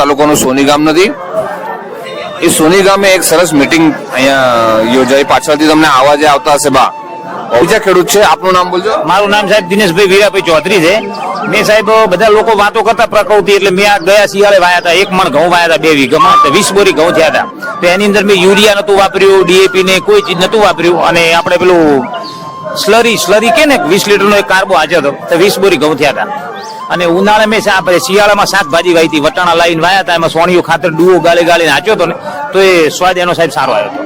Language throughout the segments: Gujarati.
તાલુકાનું સોની ગામ નથી. એ સોની ગામે એક સરસ મીટિંગ અહીંયા યોજાઈ. પાછળથી તમને આવાજે આવતા હશે બા. બીજા ખેડૂત છે, આપનું નામ બોલજો. મારું નામ સાહેબ દિનેશભાઈ વીરાભાઈ ચૌધરી છે. મેં સાહેબ બધા લોકો વાતો કરતા પ્રકૃતિ એટલે મેં આ ગયા શિયાળે વાયા હતા. એક મણ ઘઉં વાયા હતા, બે વીઘામાં વીસ બોરી ઘઉં થયા હતા. તો એની અંદર મેં યુરિયા નતું વાપર્યું ડીએપી ને કોઈ ચીજ નતું વાપર્યું. અને આપણે પેલું સ્લરી સ્લરી કે ને વીસ લીટરનો એક કાર્બો હાજર હતો. તો વીસ બોરી ઘઉં થયા હતા. અને ઉનાળે મેં આપણે શિયાળામાં શાકભાજી વાવી હતી વટાણા લાવીને વાયા હતા એમાં સોણિયું ખાતર ડુઓ ગાળી ગાળીને હાચ્યો હતો ને તો એ સ્વાદ એનો સાહેબ સારો આવ્યો હતો.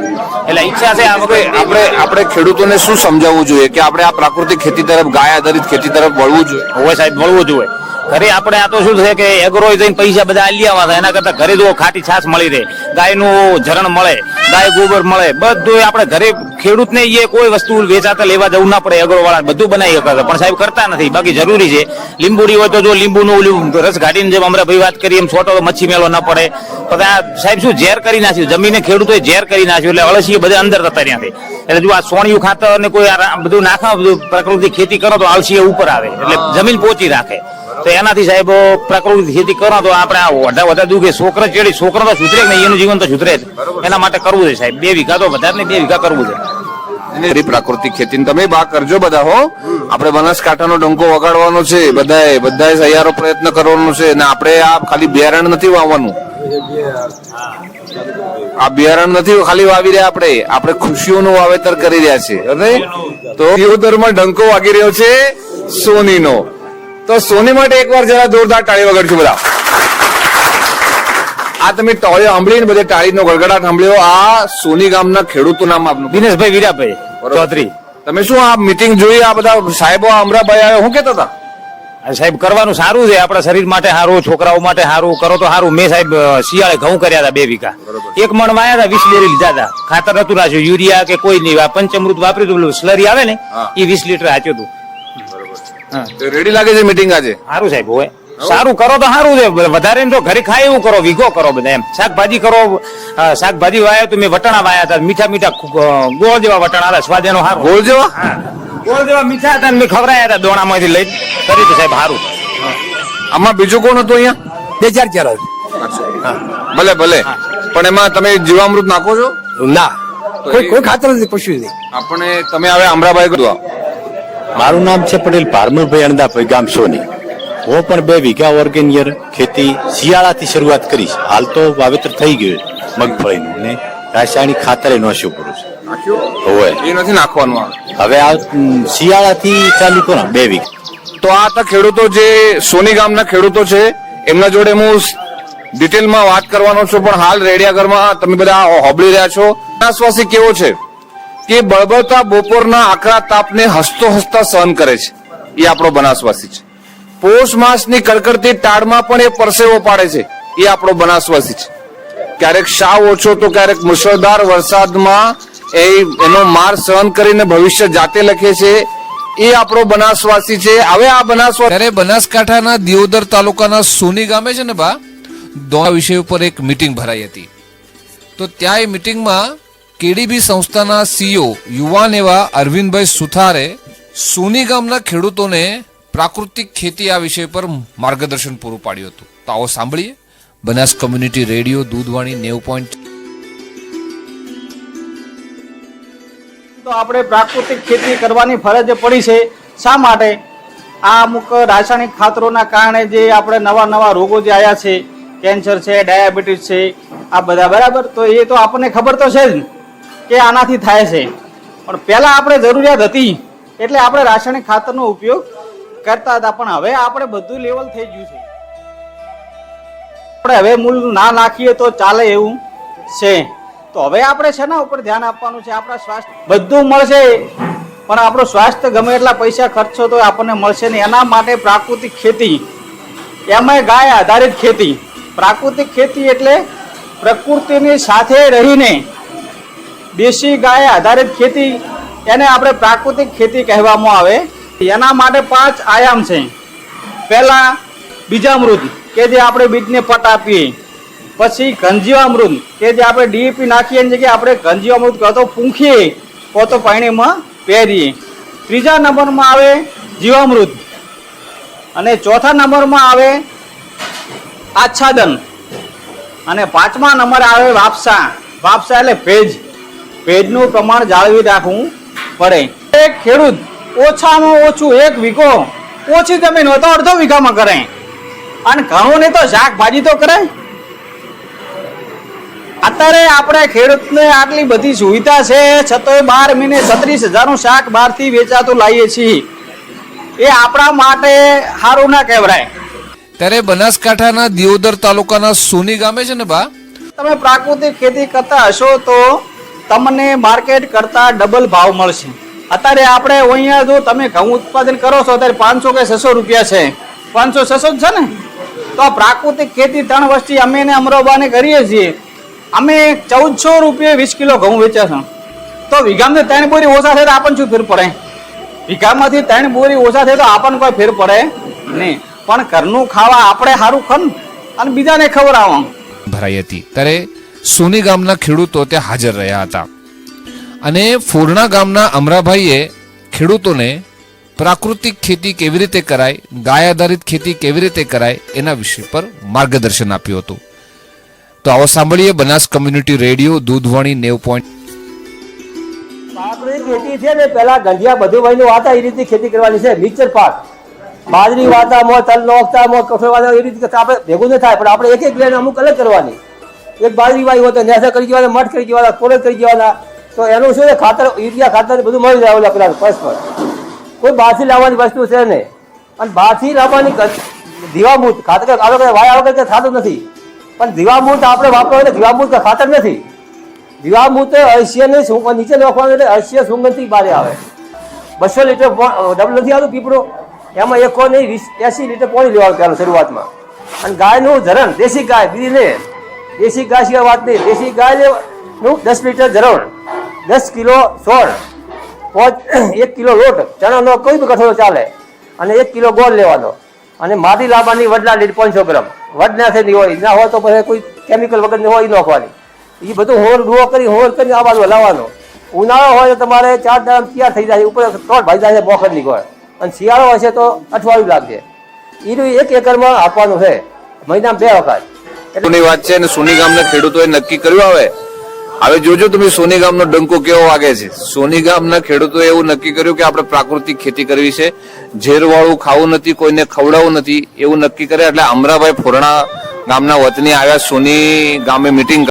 એટલે ઈચ્છા છે આપણે આપણે ખેડૂતોને શું સમજાવવું જોઈએ? કે આપણે આ પ્રાકૃતિક ખેતી તરફ ગાય આધારિત ખેતી તરફ વળવું જોઈએ? હોય સાહેબ મળવું જોઈએ. ઘરે આપણે આ તો શું છે કે એગ્રો જઈને પૈસા બધા આલી આવવા એના કરતા ઘરે જો ખાટી છાશ મળી રહે. ગાયનું ઝરણ મળે, ગાય ગોબર મળે. બધું આપણે ઘરે ખેડૂતને એ કોઈ વસ્તુ વેચાતા લેવા જવું ના પડે એગ્રો વાળા બધું બનાવી શકે પણ સાહેબ કરતા નથી. બાકી જરૂરી છે. લીંબુડી હોય તો જો લીંબુનું રસ ઘાટીને જેમ અમે ભાઈ વાત કરીએ એમ છોટો મચ્છી મેળો ન પડે. પછી આ સાહેબ શું ઝેર કરી નાખ્યું? જમીને ખેડૂતોએ ઝેર કરી નાખ્યું એટલે અળસીએ બધા અંદર થતા ત્યાંથી એટલે જો આ સોણિયું ખાતર ને કોઈ બધું નાખવા, બધું પ્રકૃતિ ખેતી કરો તો અળસીએ ઉપર આવે. એટલે જમીન પોચી રાખે. તો એનાથી સાહેબ પ્રાકૃતિક ખેતી કરો તો આપણે આ વધારે વધારે દુઃખે છોકરા ચેડી છોકરા તો સુધરે નહીં એનું જીવન તો સુધરે જ. એના માટે કરવું છે સાહેબ. બે વીઘા તો વધારે ને બે વીઘા કરવું છે. પ્રાકૃતિક ખેતી તમે બા કરજો બધા હો. આપણે બનાસકાંઠાનો ડંકો વગાડવાનો છે બધાએ બધાએ સહિયારો પ્રયત્ન કરવાનો છે અને આપણે આ ખાલી બિયારણ નથી વાવવાનું. આ બિયારણ નથી ખાલી વાવી રહ્યા આપણે. આપણે ખુશીઓનું વાવેતર કરી રહ્યા છે હવે તો દિયોદરમાં ડંકો વાગી રહ્યો છે સોનીનો. તો સોની માટે એકવાર જરા જોરદાર તાળી વગાડશું બધા. આ તમે ટોળીઓ સાંભળીને બધે તાળીનો ગળગડાટ સાંભળ્યો. આ સોની ગામના ખેડૂતો નામ આપનું. દિનેશભાઈ વીરાભાઈ. ચૌધરી. તમે શું આ મીટિંગ જોઈ આ બધા સાહેબો અમરાભાઈ આવ્યા? શું કેતા હતા. સાહેબ કરવાનું સારું છે. આપણા શરીર માટે સારું છોકરાઓ માટે સારું. કરો તો સારું. મેં સાહેબ શિયાળે ઘઉં કર્યા હતા બે વીઘા. એક મણ વાયા હતા વીસ બોરી લીધા હતા. ખાતર નતું રાખ્યું. યુરિયા કે કોઈ નહીં. પંચમૃત વાપર્યું હતું. સ્લરી આવે ને એ વીસ લીટર હાચ્યું હતું. રેડી લાગે છે મીટિંગ આજે? સારું સાહેબ હોય. સારું કરો તો સારું છે. વધારે તો ઘરે ખાય એવું કરો વીઘો કરો બધા એમ. શાકભાજી કરો શાકભાજી વાયો તો મેં વટાણા વાયા હતા મીઠા મીઠા ગોળ જેવા વટાણા હતા સ્વાદ એનો સારો. ગોળ જેવા? ગોળ જેવા મીઠા હતા મેં ખવડાયા હતા દોણામાંથી લઈ. કરી તો સાહેબ સારું. આમાં બીજું કોણ હતું અહીંયા? બે ચાર ચાર ભલે ભલે. પણ એમાં તમે જીવામૃત નાખો છો? ના. કોઈ કોઈ ખાતર નથી પશુ નહીં આપણે તમે હવે અમરાભાઈ કીધું મારું નામ છે પટેલ ભારમલભાઈ અણદાભાઈ ગામ સોની. હું પણ બે વીઘા ઓર્ગેનિયર ખેતી શિયાળાથી શરૂઆત કરીશ. હાલ તો વાવેતર થઈ ગયું મગફળીનું ને રાસાયણિક ખાતરે નોશું કરું છું. નથી નાખવાનું હવે આ શિયાળાથી ચાલુ કરો બે વીઘા. તો આ હતા ખેડૂતો જે સોની ગામના ખેડૂતો છે એમના જોડે હું ડિટેલમાં વાત કરવાનો છું પણ હાલ રેડિયાઘરમાં તમે બધા હોબળી રહ્યા છો. આશ્વાસી કેવો છે? કે બળબળતા બપોરના આકરા તાપને હસતો હસતા સહન કરે છે. એ આપણો બનાસવાસી છે. પોષ માસની કડકડતી ટાળમાં પણ એ પરસેવો પાડે છે. એ આપણો બનાસવાસી છે. ક્યારેક શાવ ઓછો તો ક્યારેક મુશળધાર વરસાદમાં એ એનો માર સહન કરીને ભવિષ્ય જાતે લખે છે. એ આપણો બનાસવાસી છે. હવે આ બનાસવાસી ત્યારે બનાસકાંઠાના દિયોદર તાલુકાના સોની ગામે છે ને બા દોડા વિષય ઉપર એક મીટિંગ ભરાઈ હતી. તો ત્યાં એ મીટિંગમાં કેડીબી સંસ્થાના સીઓ યુવાન એવા અરવિંદભાઈ સુથારે સોની ગામના ખેડૂતોને પ્રાકૃતિક ખેતી આ વિષય પર માર્ગદર્શન પૂરું પાડ્યું હતું. તો આવો સાંભળીએ. બનાસ કમ્યુનિટી રેડિયો, દૂધવાણી, નેવું પોઈન્ટ તો આપણે પ્રાકૃતિક ખેતી કરવાની ફરજ પડી છે. શા માટે? આ અમુક રાસાયણિક ખાતરોના કારણે જે આપણે નવા નવા રોગો જે આવ્યા છે, કેન્સર છે, ડાયાબિટીસ છે, આ બધા બરાબર? તો એ તો આપણને ખબર તો છે જ કે આનાથી થાય છે. પણ પહેલા આપણે જરૂરિયાત હતી, એટલે આપણે રાસાયણિક ખાતરનો ઉપયોગ કરતા હતા. પણ હવે આપણે બધું લેવલ થઈ ગયું છે. આપણે હવે મૂળ ના નાખીએ તો ચાલે એવું છે. તો હવે આપણે શેના ઉપર ધ્યાન આપવાનું છે? આપણા સ્વાસ્થ્ય બધું મળશે. પણ આપણું સ્વાસ્થ્ય ગમે એટલા પૈસા ખર્ચો તો આપણને મળશે નહીં. એના માટે પ્રાકૃતિક ખેતી એમાંય ગાય આધારિત ખેતી. પ્રાકૃતિક ખેતી એટલે પ્રકૃતિની સાથે રહીને દેશી ગાય આધારિત ખેતી એને આપણે પ્રાકૃતિક ખેતી કહેવામાં આવે. એના માટે પાંચ આયામ છે. પહેલાં બીજામૃત, કે જે આપણે બીજને પટ આપીએ. પછી ઘંજીવામૃત કે જે આપણે ડીએપી નાખીએ એની જગ્યાએ આપણે ઘંજીવામૃત કહો તો પૂંખીએ કહો તો પાણીમાં પહેરીએ. ત્રીજા નંબરમાં આવે જીવામૃત. અને ચોથા નંબરમાં આવે આચ્છાદન. અને પાંચમા નંબર આવે વાપસા. વાપસા એટલે ભેજ. ભેજનું પ્રમાણ જાળવી રાખવું પડે. એક ખેડૂત ઓછામાં ઓછું એક વીઘો ઓછી જમીન હોય તો અડધો વીઘામાં કરે. અને ઘણું નહીં તો શાકભાજી તો કરે. અત્યારે આપણે ખેડૂતને આટલી બધી સુવિધા છે છતાંય બાર મહિને છત્રીસ હજારનું શાક બહારથી વેચાતું લાવીએ છીએ. એ આપણા માટે સારું ના કહેવાય. ત્યારે બનાસકાંઠાના દિયોદર તાલુકાના સોની ગામે છે ને બા? તમે પ્રાકૃતિક ખેતી કરતા હશો તો તમને માર્કેટ કરતા ડબલ ભાવ મળશે. અત્યારે આપણે અહીંયા જો તમે ઘઉં ઉત્પાદન કરો છો, અત્યારે પાંચસો કે છસો રૂપિયા છે. પાંચસો છસો જ છે ને? તો આ પ્રાકૃતિક ખેતી ત્રણ વર્ષથી અમે એને અમરોબાને કરીએ છીએ. અમે ચૌદસો રૂપિયા વીસ કિલો ઘઉં વેચ્યા છે. તો વીઘામાંથી ત્રણ બોરી ઓછા થાય તો આપણને શું ફેર પડે? વીઘામાંથી ત્રણ બોરી ઓછા થાય તો આપણને કોઈ ફેર પડે નહીં. પણ ઘરનું ખાવા આપણે સારું ખન અને બીજાને ખબર આવો ભરાઈ હતી ત્યારે સોની ગામના ખેડૂતો ત્યાં હાજર રહ્યા હતા. અને ફોરણા ગામના અમરાભાઈએ ખેડૂતોને પ્રાકૃતિક ખેતી કેવી રીતે કરાય, ગાય આધારિત ખેતી કેવી રીતે કરાય, એના વિષય પર માર્ગદર્શન આપ્યું હતું. તો આવો સાંભળીએ બનાસ કમ્યુનિટી રેડિયો, દૂધવાણી નેવ પોઈન્ટ. પ્રાકૃતિક ખેતી છે ને, પેલા ગંધિયા બધું વહીનું વાતા એ રીતે ખેતી કરવાની છે, મિક્સર પાક. બાજરી વાતામાં તલ નોખતામાં કઠોળ વાતા એ રીતે આપણે ભેગું ન થાય, પણ આપણે એક એક લાઈન અમુક અલગ કરવાની. એક બાજરી વાય હોય તો નેસા કરી જવાના મઠ કરી જવાના કોરસ કરી જવાના તો એનું શું છે? ખાતર, યુરિયા ખાતર બધું મળી જાય ઓલા પેલા પરસ્પર. કોઈ બહારથી લાવવાની વસ્તુ છે નહીં. અને બહારથી લાવવાની દીવામૂત ખાતર ખાતર કે વાય આવે કે થતું નથી. પણ દીવામૂત આપણે વાપરો એટલે દીવામૂત ખાતર નથી. દીવામૂત અળસિયા ને સુ- નીચે નાખવાનું એટલે અળસિયા સુગંધથી બારે આવે. બસો લીટર ડબલ નથી આવતું પીપળો. એમાં એકો નહીં વીસ, એસી લીટર પાણી લેવાનું પહેલાં શરૂઆતમાં. અને ગાયનું ધરણ દેશી ગાય, બીજી નહીં. દેશી ગાય સિવાય વાત નહીં. દેશી ગાયનું દસ લીટર ધરણ દસ કિલો સોળ, પોચ એક કિલો લોટ, ચણાનો કોઈ બી કઠોળો ચાલે. અને એક કિલો ગોળ લેવાનો. અને માટી લાવવાની વડલા લીટ પાંચસો ગ્રામ. વડ ના થઈ હોય, ના હોય તો પછી કોઈ કેમિકલ વગરની હોય નાખવાની. એ બધું હોર ડુઓ કરી, હોર કરી આ બાજુ લાવવાનો ઉનાળો હોય તો તમારે ચાર દાડા તૈયાર થઈ જાય, ઉપર ત્રણ ભાઈ જાય મોખરની ગોળ. અને શિયાળો હશે તો અઠવાડિયું લાગશે. એનું એક એકરમાં આપવાનું છે. મહિનામાં બે વખત. ની વાત છે અને સોની ગામના ખેડૂતોએ નક્કી કર્યું હવે હવે જોજો તમે સોની ગામનો ડંકો કેવો વાગે છે. સોની ગામના ખેડૂતોએ એવું નક્કી કર્યું કે આપણે પ્રાકૃતિક ખેતી કરવી છે. ઝેરવાળું ખાવું નથી, કોઈને ખવડાવવું નથી, એવું નક્કી કરે એટલે અમરાભાઈ ફોરણા ગામના વતની આવ્યા. સોની ગામે મિટિંગ